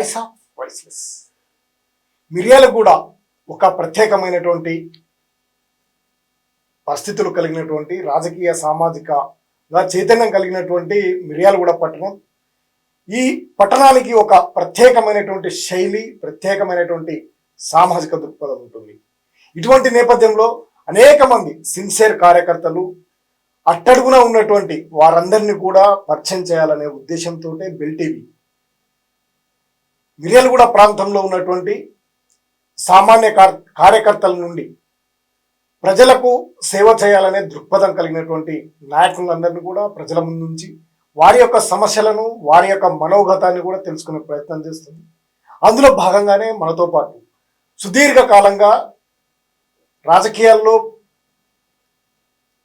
Voice of voiceless మిరియాలు కూడా ఒక ప్రత్యేకమైనటువంటి పరిస్థితులు కలిగినటువంటి రాజకీయ సామాజికగా చైతన్యం కలిగినటువంటి మిర్యాలగూడ పట్టణం. ఈ పట్టణానికి ఒక ప్రత్యేకమైనటువంటి శైలి ప్రత్యేకమైనటువంటి సామాజిక దృక్పథం ఉంటుంది. ఇటువంటి నేపథ్యంలో అనేక మంది సిన్సియర్ కార్యకర్తలు అట్టడుగున ఉన్నటువంటి వారందరినీ కూడా పరిచయం చేయాలనే ఉద్దేశంతో బెల్టీవీ మిర్యాలగూడ ప్రాంతంలో ఉన్నటువంటి సామాన్య కార్- కార్యకర్తల నుండి ప్రజలకు సేవ చేయాలనే దృక్పథం కలిగినటువంటి నాయకులందరినీ కూడా ప్రజల ముందు నుంచి వారి యొక్క సమస్యలను వారి యొక్క మనోగతాన్ని కూడా తెలుసుకునే ప్రయత్నం చేస్తుంది. అందులో భాగంగానే మనతో పాటు సుదీర్ఘ కాలంగా రాజకీయాల్లో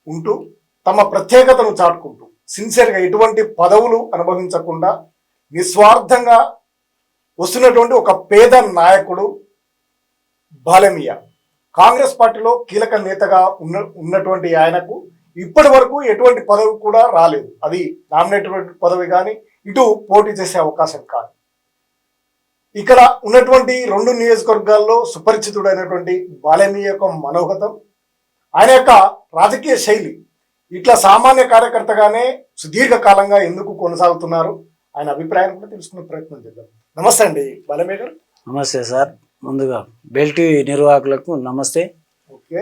ఉంటూ తమ ప్రత్యేకతను చాటుకుంటూ సిన్సియర్గా ఎటువంటి పదవులు అనుభవించకుండా నిస్వార్థంగా వస్తున్నటువంటి ఒక పేద నాయకుడు బాలమియ. కాంగ్రెస్ పార్టీలో కీలక నేతగా ఉన్న ఉన్నటువంటి ఆయనకు ఇప్పటి వరకు ఎటువంటి పదవి కూడా రాలేదు. అది నామినేటెడ్ పదవి కానీ ఇటు పోటీ చేసే అవకాశం కాదు. ఇక్కడ ఉన్నటువంటి రెండు నియోజకవర్గాల్లో సుపరిచితుడైనటువంటి బాలమి యొక్క మనోగతం ఆయన యొక్క రాజకీయ శైలి ఇట్లా సామాన్య కార్యకర్తగానే సుదీర్ఘకాలంగా ఎందుకు కొనసాగుతున్నారు? ఆయన అభిప్రాయం కూడా తెలుసుకునే ప్రయత్నం చేద్దాం. నమస్తే అండి. బాలమయ్య గారు. నమస్తే సార్. ముందుగా బెల్టీ నిర్వాహకులకు నమస్తే. ఓకే.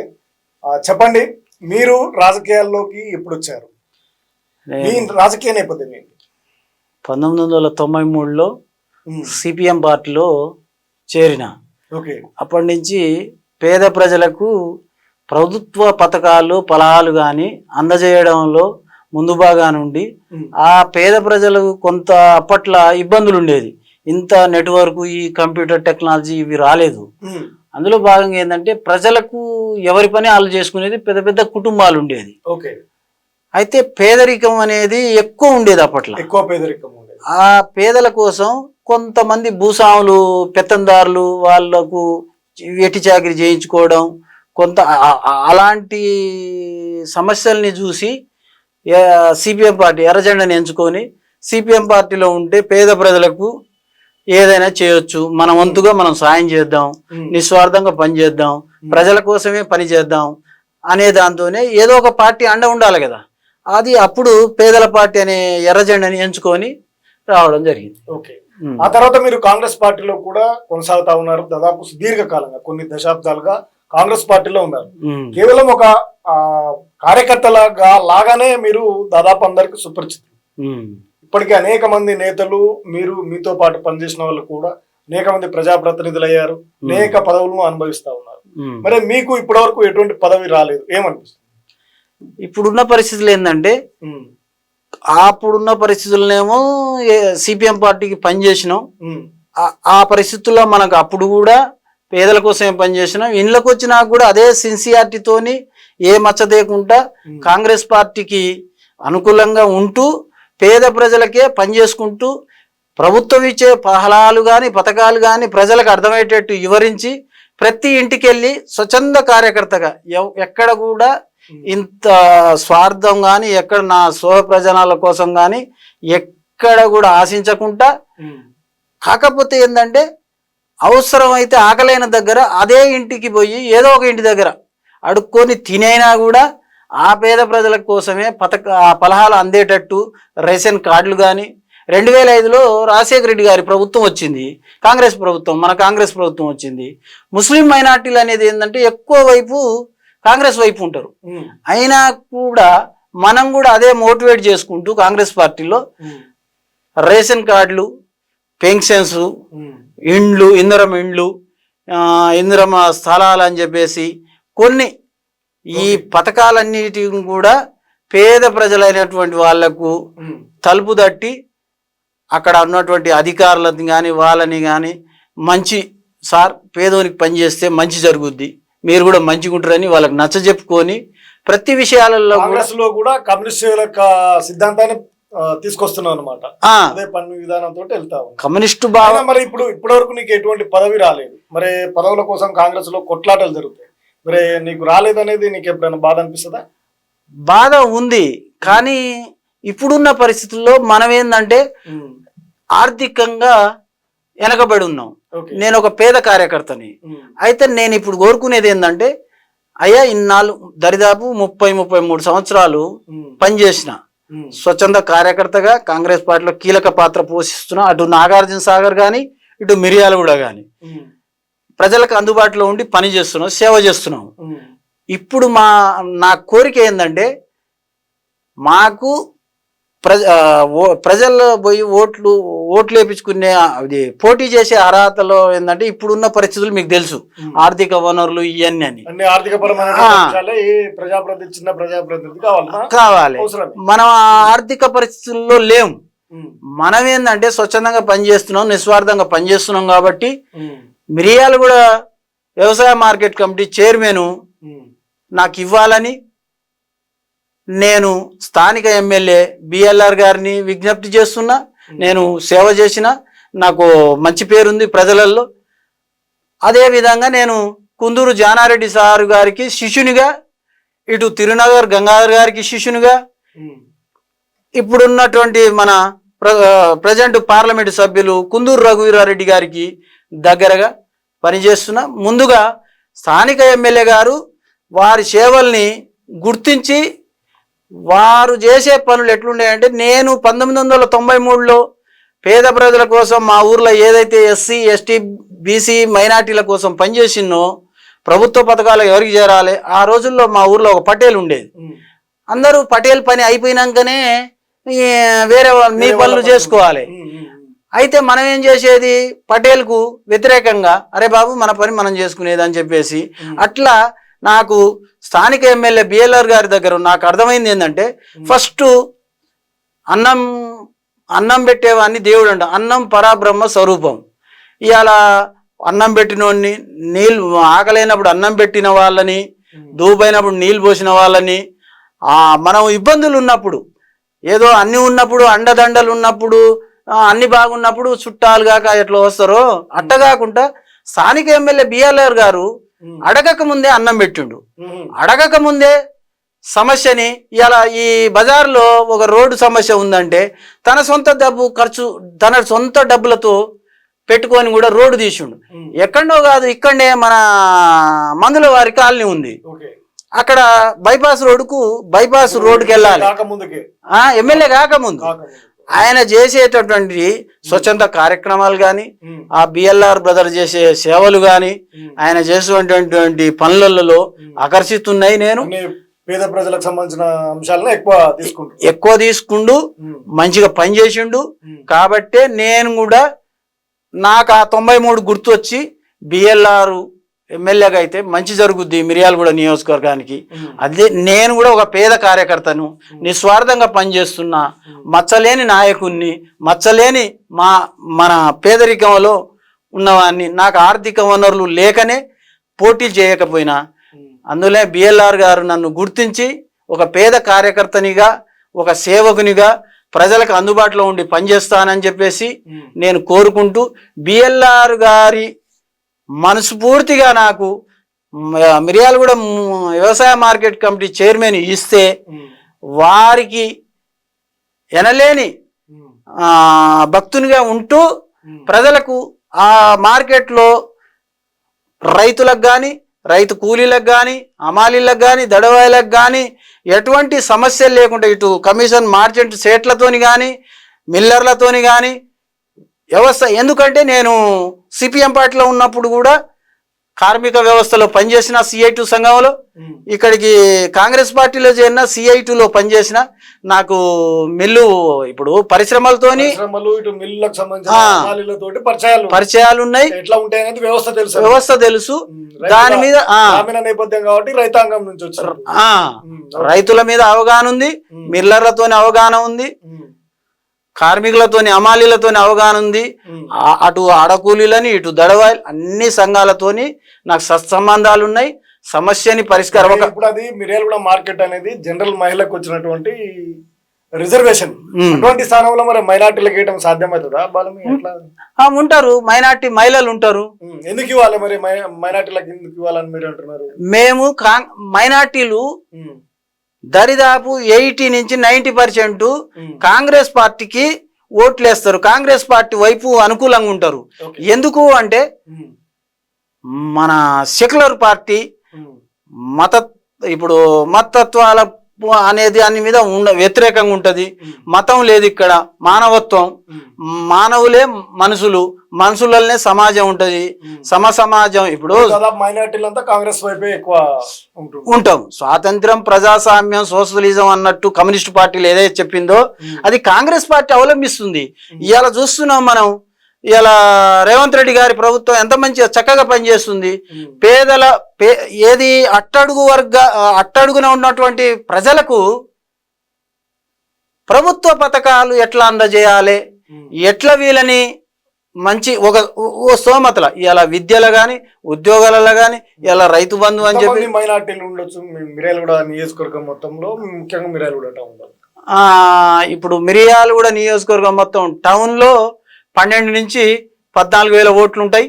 చెప్పండి మీరు రాజకీయాల్లోకి ఎప్పుడు వచ్చారు మీ రాజకీయ నేపథ్యం ఏంటి? పంతొమ్మిది వందల తొంభై మూడులో సిపిఎం పార్టీలో చేరిన. ఓకే. అప్పటి నుంచి పేద ప్రజలకు ప్రభుత్వ పథకాలు ఫలాలు కానీ అందజేయడంలో ముందు బాగా నుండి ఉమ్, ఆ పేద ప్రజలకు కొంత అప్పట్లో ఇబ్బందులు ఉండేది. ఇంత నెట్వర్క్ ఈ కంప్యూటర్ టెక్నాలజీ ఇవి రాలేదు. అందులో భాగంగా ఏంటంటే ప్రజలకు ఎవరి పని వాళ్ళు చేసుకునేది పెద్ద పెద్ద కుటుంబాలు ఉండేది. ఓకే. అయితే పేదరికం అనేది ఎక్కువ ఉండేది అప్పట్లో. ఎక్కువ పేదరికం ఉండేది. ఆ పేదల కోసం కొంతమంది భూస్వాములు పెత్తందారులు వాళ్ళకు వెట్టి చాకరీ చేయించుకోవడం కొంత అలాంటి సమస్యల్ని చూసి సిపిఎం పార్టీ ఎర్రజెండాని ఎంచుకొని సిపిఎం పార్టీలో ఉంటే పేద ప్రజలకు ఏదైనా చేయొచ్చు. మన వంతుగా మనం సాయం చేద్దాం. నిస్వార్థంగా పని చేద్దాం. ప్రజల కోసమే పని చేద్దాం అనే దాంతోనే ఏదో ఒక పార్టీ అండ ఉండాలి కదా. అది అప్పుడు పేదల పార్టీ అనే ఎర్రజెండాని ఎంచుకొని రావడం జరిగింది. ఓకే. ఆ తర్వాత మీరు కాంగ్రెస్ పార్టీలో కూడా కొనసాగుతా ఉన్నారు. దాదాపు సుదీర్ఘకాలంగా కొన్ని దశాబ్దాలుగా కాంగ్రెస్ పార్టీలో ఉన్నారు. కేవలం ఒక కార్యకర్తలాగా లాగానే మీరు దాదాపు అందరికి సుపరిచితులు. ఇప్పటికీ అనేక మంది నేతలు మీరు మీతో పాటు పనిచేసిన వాళ్ళు కూడా అనేక మంది ప్రజాప్రతినిధులు అయ్యారు అనేక పదవులను అనుభవిస్తా ఉన్నారు. మరి మీకు ఇప్పటివరకు ఎటువంటి పదవి రాలేదు. ఏమనిపిస్తుంది? ఇప్పుడున్న పరిస్థితులు ఏంటంటే అప్పుడున్న పరిస్థితులనేమో సిపిఎం పార్టీకి పనిచేసినాం. ఆ పరిస్థితుల్లో మనకు అప్పుడు కూడా పేదల కోసమే పనిచేసినాం. ఇండ్లకు వచ్చినా కూడా అదే సిన్సియారిటీతోని ఏ మచ్చ దేకుండా ఉమ్. కాంగ్రెస్ పార్టీకి అనుకూలంగా ఉంటూ పేద ప్రజలకే పనిచేసుకుంటూ ప్రభుత్వం ఇచ్చే ఫలాలు కానీ పథకాలు కానీ ప్రజలకు అర్థమయ్యేటట్టు వివరించి ప్రతి ఇంటికి వెళ్ళి స్వచ్ఛంద కార్యకర్తగా ఎవ్- ఎక్కడ కూడా ఇంత స్వార్థం కానీ ఎక్కడ నా స్వ ప్రజనాల కోసం కానీ ఎక్కడ కూడా ఆశించకుండా కాకపోతే ఏంటంటే అవసరమైతే ఆకలైన దగ్గర అదే ఇంటికి పోయి ఏదో ఒక ఇంటి దగ్గర అడుక్కొని తినైనా కూడా ఆ పేద ప్రజల కోసమే పథక ఆ ఫలహాలు అందేటట్టు రేషన్ కార్డులు కానీ రెండు వేల ఐదులో రాజశేఖర రెడ్డి గారి ప్రభుత్వం వచ్చింది. కాంగ్రెస్ ప్రభుత్వం మన కాంగ్రెస్ ప్రభుత్వం వచ్చింది. ముస్లిం మైనార్టీలు అనేది ఏంటంటే ఎక్కువ వైపు కాంగ్రెస్ వైపు ఉంటారు. అయినా కూడా మనం కూడా అదే మోటివేట్ చేసుకుంటూ కాంగ్రెస్ పార్టీలో రేషన్ కార్డులు పెన్షన్స్ ఇండ్లు ఇందిరమ ఇండ్లు ఆ, ఇందిరమ స్థలాలు అని చెప్పేసి కొన్ని ఈ. పథకాలన్నిటిని కూడా పేద ప్రజలైనటువంటి వాళ్ళకు తలుపు తట్టి అక్కడ ఉన్నటువంటి అధికారులని కానీ వాళ్ళని కానీ మంచి సార్ పేదోనికి పని చేస్తే మంచి జరుగుద్ది. మీరు కూడా మంచిగా ఉంటారని వాళ్ళకి నచ్చ చెప్పుకొని ప్రతి విషయాలలో లో కూడా కమ్యూనిస్ట్ యొక్క సిద్ధాంతాన్ని తీసుకొస్తున్నాం అనమాట అదే పన్ను విధానంతో వెళ్తా కమ్యూనిస్టు అయినా మరి ఇప్పుడు ఇప్పటి వరకు నీకు ఎటువంటి పదవి రాలేదు. మరి పదవుల కోసం కాంగ్రెస్లో కొట్లాటలు జరుగుతాయి. మరి నీకు రాలేదనేది నీకు ఎప్పుడైనా బాధ అనిపిస్తుందా? బాధ ఉంది కానీ ఇప్పుడున్న పరిస్థితుల్లో మనం ఏంటంటే ఆర్థికంగా వెనకబడి ఉన్నాం. నేను ఒక పేద కార్యకర్తని. అయితే నేను ఇప్పుడు కోరుకునేది ఏంటంటే అయ్యా ఇన్నాళ్ళు దరిదాపు ముప్పై ముప్పై మూడు సంవత్సరాలు పనిచేసిన స్వచ్ఛంద కార్యకర్తగా కాంగ్రెస్ పార్టీలో కీలక పాత్ర పోషిస్తున్నా అటు నాగార్జున సాగర్ కానీ ఇటు మిరియాలగూడ కానీ ప్రజలకు అందుబాటులో ఉండి పని చేస్తున్నాం సేవ చేస్తున్నాం. ఇప్పుడు మా నా కోరిక ఏంటంటే మాకు ప్రజ ప్రజల్లో పోయి ఓట్లు ఓట్లు వేపించుకునే అది పోటీ చేసే అర్హతలో ఏంటంటే ఇప్పుడున్న పరిస్థితులు మీకు తెలుసు. ఆర్థిక వనరులు ఇవన్నీ అని. కావాలి. మనం ఆ ఆర్థిక పరిస్థితుల్లో లేము మనం ఏంటంటే స్వచ్ఛందంగా పనిచేస్తున్నాం నిస్వార్థంగా పనిచేస్తున్నాం కాబట్టి మిరియాలు కూడా వ్యవసాయ మార్కెట్ కమిటీ చైర్మన్ నాకు ఇవ్వాలని నేను స్థానిక ఎమ్మెల్యే బిఎల్ఆర్ గారిని విజ్ఞప్తి చేస్తున్నా నేను సేవ చేసిన నాకు మంచి పేరుంది ప్రజలలో అదే విధంగా నేను కుందూరు జానారెడ్డి సార్ గారికి శిష్యునిగా ఇటు తిరునగర్ గంగాధర్ గారికి శిష్యునిగా ఇప్పుడున్నటువంటి మన ప్రజెంట్ పార్లమెంటు సభ్యులు కుందూరు రఘువీరారెడ్డి గారికి దగ్గరగా పనిచేస్తున్నా ముందుగా స్థానిక ఎమ్మెల్యే గారు వారి సేవల్ని గుర్తించి వారు చేసే పనులు ఎట్లుంటాయంటే నేను పంతొమ్మిది వందల తొంభై మూడులో పేద ప్రజల కోసం మా ఊర్లో ఏదైతే ఎస్సీ ఎస్టీ బీసీ మైనార్టీల కోసం పనిచేసినో ప్రభుత్వ పథకాలు ఎవరికి చేరాలి ఆ రోజుల్లో మా ఊర్లో ఒక పటేల్ ఉండేది. అందరూ పటేల్ పని అయిపోయినాకనే వేరే వాళ్ళ- మీ వాళ్ళ పనులు. చేసుకోవాలి. అయితే మనం ఏం చేసేది? పటేల్కు వ్యతిరేకంగా అరే బాబు మన పని మనం చేసుకునేది అని చెప్పేసి. అట్లా నాకు స్థానిక ఎమ్మెల్యే బిఎల్ఆర్ గారి దగ్గర నాకు అర్థమైంది ఏంటంటే ఫస్ట్ అన్నం అన్నం పెట్టేవాడిని దేవుడు అంట. అన్నం పరాబ్రహ్మ స్వరూపం. ఇవాళ అన్నం పెట్టినోడిని నీళ్ళు ఆకలైనప్పుడు అన్నం పెట్టిన వాళ్ళని ఉమ్, దూపైనప్పుడు నీళ్ళు పోసిన వాళ్ళని ఆ మనం ఇబ్బందులు ఉన్నప్పుడు ఏదో అన్ని ఉన్నప్పుడు అండదండలు ఉన్నప్పుడు అన్ని బాగున్నప్పుడు చుట్టాలు కాక ఎట్లా వస్తారో అట్ట కాకుండా స్థానిక ఎమ్మెల్యే బిఆర్ఆర్ గారు అడగక ముందే అన్నం పెట్టిండు. అడగక ముందే సమస్యని ఇలా ఈ బజార్లో ఒక రోడ్డు సమస్య ఉందంటే తన సొంత డబ్బు ఖర్చు తన సొంత డబ్బులతో పెట్టుకొని కూడా రోడ్డు తీసిండు. ఎక్కడో కాదు ఇక్కడనే మన మందుల వారి కాలనీ ఉంది. అక్కడ బైపాస్ రోడ్డుకు బైపాస్ రోడ్డుకి వెళ్ళాలి ఎమ్మెల్యే కాకముందు. ఆయన చేసేటటువంటి స్వచ్ఛంద కార్యక్రమాలు కానీ ఆ బిఎల్ఆర్ బ్రదర్ చేసే సేవలు కానీ. ఆయన చేసేటువంటి పనులలో ఆకర్షిస్తున్నాయి నేను. పేద ప్రజలకు సంబంధించిన అంశాలను ఎక్కువ తీసుకుంటారు ఎక్కువ తీసుకుండు మంచిగా పనిచేసిండు. కాబట్టే నేను కూడా నాకు ఆ తొంభై మూడు గుర్తు వచ్చి బిఎల్ఆర్ ఎమ్మెల్యేగా అయితే మంచి జరుగుద్ది మిర్యాలగూడ నియోజకవర్గానికి. అదే నేను కూడా ఒక పేద కార్యకర్తను నిస్వార్థంగా పనిచేస్తున్నా మచ్చలేని నాయకుణ్ణి మచ్చలేని మా మన పేదరికంలో ఉన్నవాన్ని నాకు ఆర్థిక వనరులు లేకనే పోటీలు చేయకపోయినా అందులో బిఎల్ఆర్ గారు నన్ను గుర్తించి ఒక పేద కార్యకర్తనిగా ఒక సేవకునిగా ప్రజలకు అందుబాటులో ఉండి పనిచేస్తానని చెప్పేసి నేను కోరుకుంటూ బిఎల్ఆర్ గారి మనస్ఫూర్తిగా నాకు మిర్యాలగూడ వ్యవసాయ మార్కెట్ కమిటీ చైర్మన్ ఇస్తే వారికి ఎనలేని భక్తునిగా ఉంటూ ప్రజలకు ఆ మార్కెట్లో రైతులకు కానీ రైతు కూలీలకు కానీ అమాలీలకు కానీ దడవాయిలకు కానీ ఎటువంటి సమస్యలు లేకుండా ఇటు కమిషన్ మార్చెంట్ సేట్లతోని కానీ మిల్లర్లతోని కానీ వ్యవస్థ. ఎందుకంటే నేను సిపిఎం పార్టీలో ఉన్నప్పుడు కూడా కార్మిక వ్యవస్థలో పనిచేసిన సిఐ టూ సంఘంలో ఇక్కడికి కాంగ్రెస్ పార్టీలో చేరిన సిఐ టూలో పనిచేసిన నాకు మిల్లు ఇప్పుడు పరిశ్రమలతోని పరిచయాలు పరిచయాలు ఉన్నాయి. వ్యవస్థ తెలుసు. వ్యవస్థ తెలుసు. దాని మీద నేపథ్యం కాబట్టి రైతాంగం నుంచి రైతుల మీద అవగాహన ఉంది. మిల్లర్లతోని అవగాహన ఉంది. కార్మికులతోని అమాలీలతోని అవగాహన ఉంది. అటు అడకూలీలని ఇటు దడవాయిలు అన్ని సంఘాలతోని నాకు సత్సంబంధాలు ఉన్నాయి సమస్యని పరిష్కారం ఇప్పుడు అది మిర్యాలగూడ మార్కెట్ అనేది జనరల్ మహిళకు వచ్చినటువంటి రిజర్వేషన్. అటువంటి స్థానంలో మరి మైనార్టీలకు వేయడం సాధ్యమవుతుందా? ఉంటారు. మైనార్టీ మహిళలు ఉంటారు. ఎందుకు ఇవ్వాలి మరి? మైనార్టీలకు ఎందుకు ఇవ్వాలని మీరు అంటున్నారు? మేము మైనార్టీలు దరిదాపు ఎయిటీ నుంచి నైంటీ పర్సెంట్ కాంగ్రెస్ పార్టీకి ఓట్లు వేస్తారు కాంగ్రెస్ పార్టీ వైపు అనుకూలంగా ఉంటారు. ఎందుకు అంటే మన సెక్యులర్ పార్టీ మత ఇప్పుడు మతత్వాల అనేది దాని మీద ఉండ వ్యతిరేకంగా ఉంటది. మతం లేదు ఇక్కడ. మానవత్వం. మానవులే మనుషులు. మనుషులనే సమాజం ఉంటది. సమ సమాజం ఇప్పుడు దాదాపు మైనార్టీలు అంతా కాంగ్రెస్ వైపే ఎక్కువ ఉంటాం. స్వాతంత్రం ప్రజాస్వామ్యం సోషలిజం అన్నట్టు కమ్యూనిస్ట్ పార్టీలు ఏదైతే చెప్పిందో. అది కాంగ్రెస్ పార్టీ అవలంబిస్తుంది. ఇవాళ చూస్తున్నాం మనం. ఇవాళ రేవంత్ రెడ్డి గారి ప్రభుత్వం ఎంత మంచిగా చక్కగా పనిచేస్తుంది. పేదల ఏది అట్టడుగు వర్గ అట్టడుగున ఉన్నటువంటి ప్రజలకు ప్రభుత్వ పథకాలు ఎట్లా అందజేయాలి. ఎట్లా వీళ్ళని మంచి ఒక ఓ స్తోమతల ఇలా విద్యలో కానీ ఉద్యోగాలలో కానీ ఇలా రైతు బంధు అని చెప్పి మైనార్టీలు ఉండొచ్చు మిర్యాలగూడ నియోజకవర్గం మొత్తంలో ముఖ్యంగా మిర్యాలగూడ టౌన్లో ఆ, ఇప్పుడు మిరియాలగూడ నియోజకవర్గం మొత్తం టౌన్లో పన్నెండు నుంచి పద్నాలుగు వేల ఓట్లు ఉంటాయి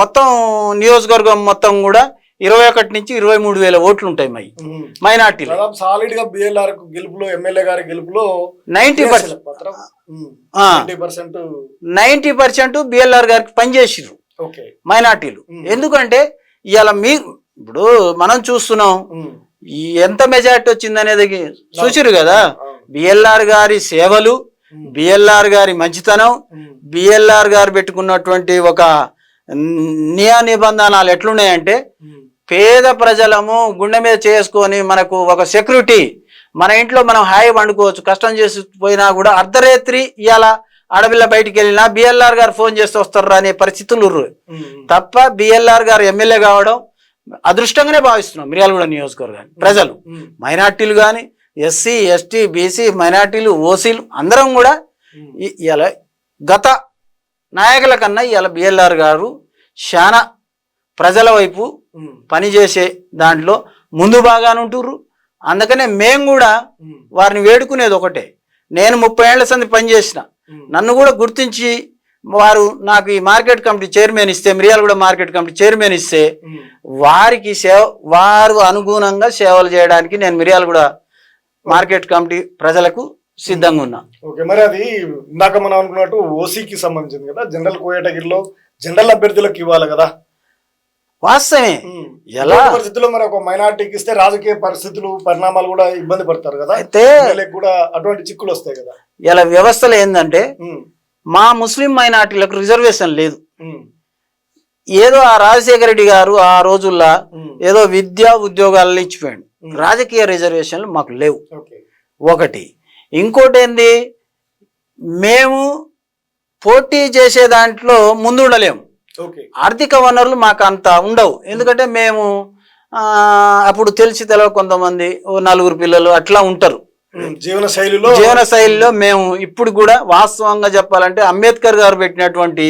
మొత్తం నియోజకవర్గం మొత్తం కూడా ఇరవై ఒకటి నుంచి ఇరవై మూడు వేల ఓట్లు ఉంటాయి మై. మైనార్టీలు. సాలిడ్గా బిఎల్ఆర్ గెలుపులో ఎమ్మెల్యే గారి గెలుపులో ninety percent. Ninety percent. BLR గారికి పనిచేసిర్రు. ఓకే. మైనార్టీలు. ఎందుకంటే ఇవాళ మీ ఇప్పుడు మనం చూస్తున్నాం ఎంత మెజార్టీ వచ్చింది అనేది చూసిరు కదా. బిఎల్ఆర్ గారి సేవలు బిఎల్ఆర్ గారి మంచితనం బిఎల్ఆర్ గారు పెట్టుకున్నటువంటి ఒక నియమ నిబంధనలు ఎట్లున్నాయంటే పేద ప్రజలము గుండె మీద చేసుకొని మనకు ఒక సెక్యూరిటీ మన ఇంట్లో మనం హాయి వండుకోవచ్చు కష్టం చేసి పోయినా కూడా అర్ధరాత్రి ఇవాళ అడవిలో బయటికి వెళ్ళినా బిఎల్ఆర్ గారు ఫోన్ చేస్తే వస్తారు అనే పరిస్థితులు తప్ప బిఎల్ఆర్ గారు ఎమ్మెల్యే కావడం అదృష్టంగానే భావిస్తున్నాం మిర్యాలగూడ నియోజకవర్గాన్ని. ప్రజలు మైనార్టీలు కానీ ఎస్సీ ఎస్టీ బీసీ మైనార్టీలు ఓసీలు అందరం కూడా ఉమ్, ఇ- ఇవాళ గత నాయకుల కన్నా ఇవాళ బిఎల్ఆర్ గారు చాలా ప్రజల వైపు పనిచేసే దాంట్లో ముందు బాగానే ఉంటుర్రు. అందుకనే మేము కూడా వారిని వేడుకునేది ఒకటే. నేను ముప్పై ఏళ్ళ సంది పనిచేసిన నన్ను కూడా గుర్తించి వారు నాకు ఈ మార్కెట్ కమిటీ చైర్మన్ ఇస్తే మిరియాలగూడ మార్కెట్ కమిటీ చైర్మన్ ఇస్తే వారికి సేవ వారు అనుగుణంగా సేవలు చేయడానికి నేను మిరియాలగూడ మార్కెట్ కమిటీ ప్రజలకు సిద్ధంగా ఉన్నా ఓకే మరి అది ఇందాక మనం అనుకున్నట్టు ఓసీకి సంబంధించింది కదా జనరల్ కోయటగిరిలో జనరల్ అభ్యర్థులకు ఇవ్వాలి కదా. వాస్తవమే. ఎలా? పరిస్థితుల్లో మరి ఒక మైనార్టీకి ఇస్తే రాజకీయ పరిస్థితులు పరిణామాలు కూడా ఇబ్బంది పడతారు కదా? అయితే కూడా అటువంటి చిక్కులు వస్తాయి కదా. ఇలా వ్యవస్థలు ఏంటంటే మా ముస్లిం మైనార్టీలకు రిజర్వేషన్ లేదు. ఏదో ఆ రాజశేఖర రెడ్డి గారు ఆ రోజుల్లో ఏదో విద్యా ఉద్యోగాలను ఇచ్చిపోయాడు. రాజకీయ రిజర్వేషన్లు మాకు లేవు. ఒకటి ఇంకోటి ఏంది మేము పోటీ చేసే దాంట్లో ముందు ఉండలేము ఆర్థిక వనరులు మాకు అంత ఉండవు. ఎందుకంటే మేము అప్పుడు తెలిసి తెలవ కొంతమంది ఓ నలుగురు పిల్లలు అట్లా ఉంటారు. జీవన శైలిలో జీవన శైలిలో మేము ఇప్పుడు కూడా వాస్తవంగా చెప్పాలంటే అంబేద్కర్ గారు పెట్టినటువంటి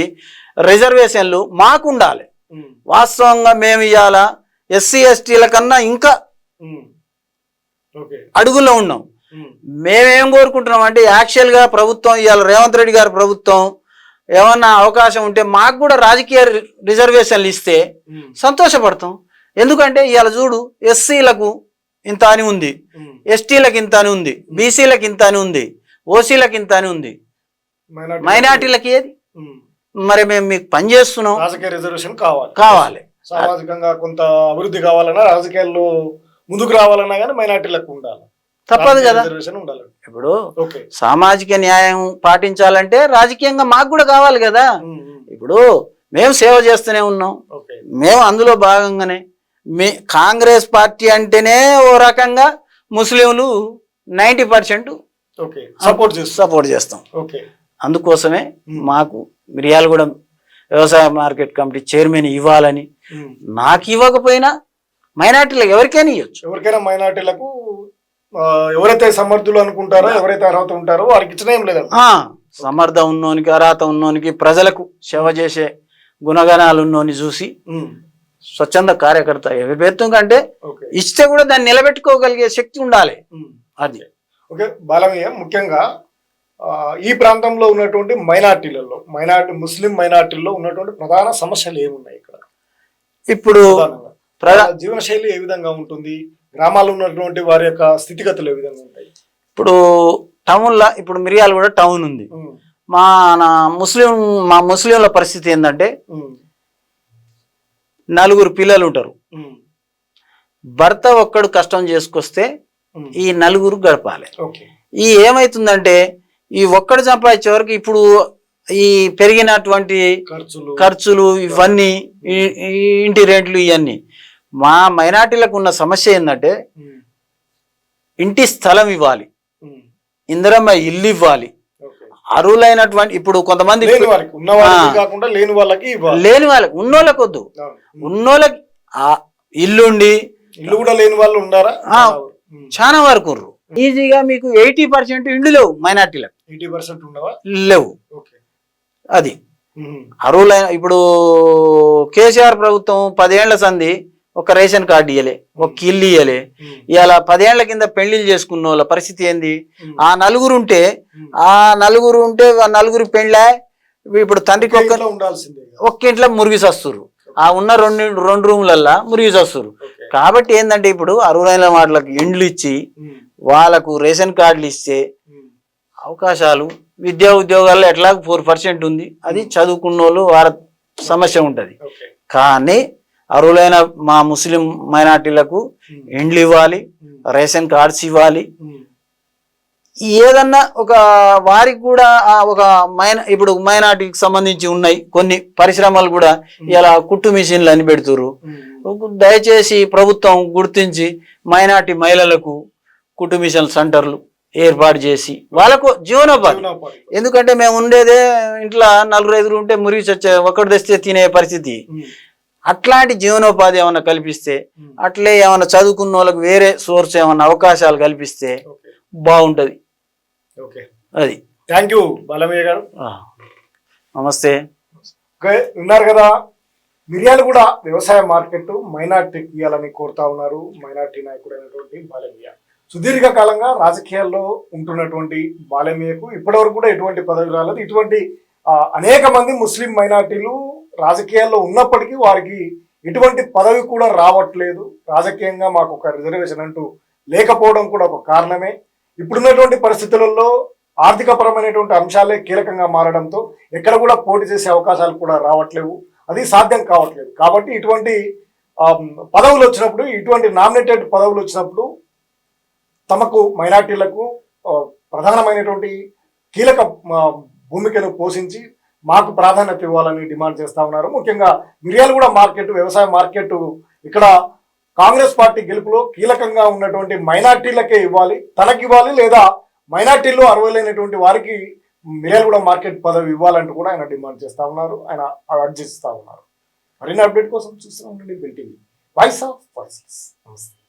రిజర్వేషన్లు మాకు ఉండాలి వాస్తవంగా మేము ఇవాళ ఎస్సీ ఎస్టీల కన్నా ఇంకా అడుగులో ఉన్నాం. మేమేం కోరుకుంటున్నాం అంటే యాక్చువల్గా ప్రభుత్వం ఇవాళ రేవంత్ రెడ్డి గారి ప్రభుత్వం ఏమన్నా అవకాశం ఉంటే మాకు కూడా రాజకీయ రిజర్వేషన్లు ఇస్తే సంతోషపడతాం. ఎందుకంటే ఇవాళ చూడు ఎస్సీలకు ఇంత అని ఉంది. ఎస్టీలకు ఇంత అని ఉంది. బీసీలకు ఇంత అని ఉంది. ఓసీలకు ఇంత అని ఉంది. మైనార్టీ మైనార్టీలకి ఏది? మరి మేము మీకు పని చేస్తున్నాం. రాజకీయ రిజర్వేషన్ కావాలి. కావాలి. సామాజికంగా కొంత అభివృద్ధి కావాలన్నా రాజకీయాల్లో ముందుకు రావాలన్నా కానీ మైనార్టీలకు ఉండాలి. తప్పదు కదా. ఇప్పుడు సామాజిక న్యాయం పాటించాలంటే రాజకీయంగా మాకు కూడా కావాలి కదా. ఇప్పుడు మేము సేవ చేస్తూనే ఉన్నాం. మేము అందులో భాగంగానే మీ కాంగ్రెస్ పార్టీ అంటేనే ఓ రకంగా ముస్లింలు నైంటీ పర్సెంట్ సపోర్ట్ చేస్తాం. సపోర్ట్ చేస్తాం. అందుకోసమే. మాకు మిర్యాలగూడెం వ్యవసాయ మార్కెట్ కమిటీ చైర్మన్ ఇవ్వాలని. నాకు ఇవ్వకపోయినా మైనార్టీలకు ఎవరికైనా ఇవ్వచ్చు. ఎవరికైనా మైనార్టీలకు ఎవరైతే సమర్థులు అనుకుంటారో ఎవరైతే అర్హత ఉంటారో వారికి ఇచ్చిన ఏం లేదండి. ఆ, సమర్థ ఉన్నోనికి అర్హత ఉన్నోనికి ప్రజలకు సేవ చేసే గుణగణాలు ఉన్నోని చూసి స్వచ్ఛంద కార్యకర్త ఎవరిపెత్తం కంటే ఇస్తే కూడా దాన్ని నిలబెట్టుకోగలిగే శక్తి ఉండాలి. అది. ఓకే బాలమయ్య ముఖ్యంగా ఈ ప్రాంతంలో ఉన్నటువంటి మైనార్టీలలో మైనార్టీ ముస్లిం మైనార్టీల్లో ఉన్నటువంటి ప్రధాన సమస్యలు ఏమున్నాయి ఇక్కడ? ఇప్పుడు ప్రధానంగా. ప్రధా వాళ్ళ జీవన శైలి ఏ విధంగా ఉంటుంది? గ్రామాల్లో ఉన్నటువంటి వారి యొక్క స్థితిగతులు ఏ విధంగా ఉంటాయి? ఇప్పుడు టౌన్లో ఇప్పుడు మిరియాలు కూడా టౌన్ ఉంది. మా నా ముస్లిం మా ముస్లింల పరిస్థితి ఏంటంటే నలుగురు పిల్లలు ఉంటారు. భర్త ఒక్కడు కష్టం చేసుకొస్తే. ఈ నలుగురు గడపాలి. ఈ ఏమైతుందంటే ఈ ఒక్కడు సంపాదించే వరకు ఇప్పుడు ఈ పెరిగినటువంటి ఖర్చులు. ఖర్చులు ఇవన్నీ ఇంటి రెంట్లు ఇవన్నీ. మా మైనార్టీలకు ఉన్న సమస్య ఏంటంటే ఇంటి స్థలం ఇవ్వాలి. ఇందిరమ్మ ఇల్లు ఇవ్వాలి. అరువులైనటువంటి ఇప్పుడు కొంతమంది లేని వాళ్ళకి లేని వాళ్ళకి ఉన్నోళ్ళకి వద్దు. ఉన్నోళ్ళకి ఆ ఇల్లుండి ఇల్లు కూడా లేని వాళ్ళు ఉన్నారా. చాలా వరకు. ఈజీగా మీకు ఎయిటీ పర్సెంట్ ఇండ్లు లేవు మైనార్టీలకు. ఎయిటీ పర్సెంట్ ఉండవా? లేవు. అది. అరువులైన ఇప్పుడు కేసీఆర్ ప్రభుత్వం పదేళ్ళ సంది ఒక రేషన్ కార్డు ఇయ్యలే ఒక ఇల్లు ఇయ్యలే. ఇలా పదేళ్ళ కింద పెళ్ళిళ్ళు చేసుకున్న వాళ్ళ పరిస్థితి ఏంది? ఆ నలుగురు ఉంటే. ఆ నలుగురు ఉంటే ఆ నలుగురు పెళ్ళా ఇప్పుడు తండ్రికి ఒకే ఒక్క. ఒక్క ఇంట్లో మురిగిసి ఆ ఉన్న రెండు రెండు రూమ్లల్లా మురిగిసి వస్తురు ఓకే. కాబట్టి ఏంటంటే ఇప్పుడు అరువులైన వాటికి ఇండ్లు ఇచ్చి వాళ్ళకు రేషన్ కార్డులు ఇస్తే అవకాశాలు విద్యా ఉద్యోగాల్లో ఎట్లా ఫోర్ పర్సెంట్ ఉంది. అది చదువుకున్న వాళ్ళు వారి సమస్య ఉంటుంది. కానీ అర్హులైన మా ముస్లిం మైనార్టీలకు ఉమ్, ఇండ్లు ఇవ్వాలి ఉమ్, రేషన్ కార్డ్స్ ఇవ్వాలి. ఉమ్, ఏదన్నా ఒక వారికి కూడా ఒక మైన ఇప్పుడు మైనార్టీకి సంబంధించి ఉన్నాయి కొన్ని పరిశ్రమలు కూడా ఇలా కుట్టు మిషన్లు అని పెడుతురు దయచేసి ప్రభుత్వం గుర్తించి మైనార్టీ మహిళలకు కుట్టు మిషన్ సెంటర్లు ఏర్పాటు చేసి వాళ్ళకు జీవనోపాధి. ఎందుకంటే మేము ఉండేదే ఇంట్లో నలుగురు ఐదుగురు ఉంటే మురిగి చచ్చే ఒకటి తెస్తే తినే పరిస్థితి. అట్లాంటి జీవనోపాధి ఏమన్నా కల్పిస్తే ఉమ్, అట్లే ఏమన్నా చదువుకున్న వాళ్ళకి వేరే సోర్స్ ఏమన్నా అవకాశాలు కల్పిస్తే. బాగుంటది. ఓకే. అది. థ్యాంక్ యూ బాలమయ్య గారు. నమస్తే. ఓకే విన్నారు కదా మిరియాలు కూడా వ్యవసాయ మార్కెట్ మైనార్టీకి ఇవ్వాలని కోరుతా ఉన్నారు మైనార్టీ నాయకుడు అయినటువంటి బాలమయ్య. సుదీర్ఘ కాలంగా రాజకీయాల్లో ఉంటున్నటువంటి బాలమయ్యకు ఇప్పటివరకు కూడా ఎటువంటి పదవి రాలేదు. ఇటువంటి అనేక మంది ముస్లిం మైనార్టీలు రాజకీయాల్లో ఉన్నప్పటికీ వారికి ఎటువంటి పదవి కూడా రావట్లేదు. రాజకీయంగా మాకు ఒక రిజర్వేషన్ అంటూ లేకపోవడం కూడా ఒక కారణమే. ఇప్పుడున్నటువంటి పరిస్థితులలో ఆర్థిక పరమైనటువంటి అంశాలే కీలకంగా మారడంతో ఎక్కడ కూడా పోటీ చేసే అవకాశాలు కూడా రావట్లేవు. అది సాధ్యం కావట్లేదు. కాబట్టి ఇటువంటి పదవులు వచ్చినప్పుడు ఇటువంటి నామినేటెడ్ పదవులు వచ్చినప్పుడు తమకు మైనార్టీలకు ప్రధానమైనటువంటి కీలక భూమికను పోషించి మాకు ప్రాధాన్యత ఇవ్వాలని డిమాండ్ చేస్తా ఉన్నారు. ముఖ్యంగా మిర్యాలగూడ మార్కెట్ వ్యవసాయ మార్కెట్ ఇక్కడ కాంగ్రెస్ పార్టీ గెలుపులో కీలకంగా ఉన్నటువంటి మైనార్టీలకే ఇవ్వాలి తనకి ఇవ్వాలి లేదా మైనార్టీల్లో అర్హులైనటువంటి వారికి మిర్యాలగూడ మార్కెట్ పదవి ఇవ్వాలంటూ కూడా ఆయన డిమాండ్ చేస్తా ఉన్నారు. ఆయన అర్జిస్తా ఉన్నారు. మరిన్ని అప్డేట్ కోసం చూస్తూ ఉండండి. బిల్టీవీ వాయిస్ ఆఫ్ వాయిస్ నమస్తే.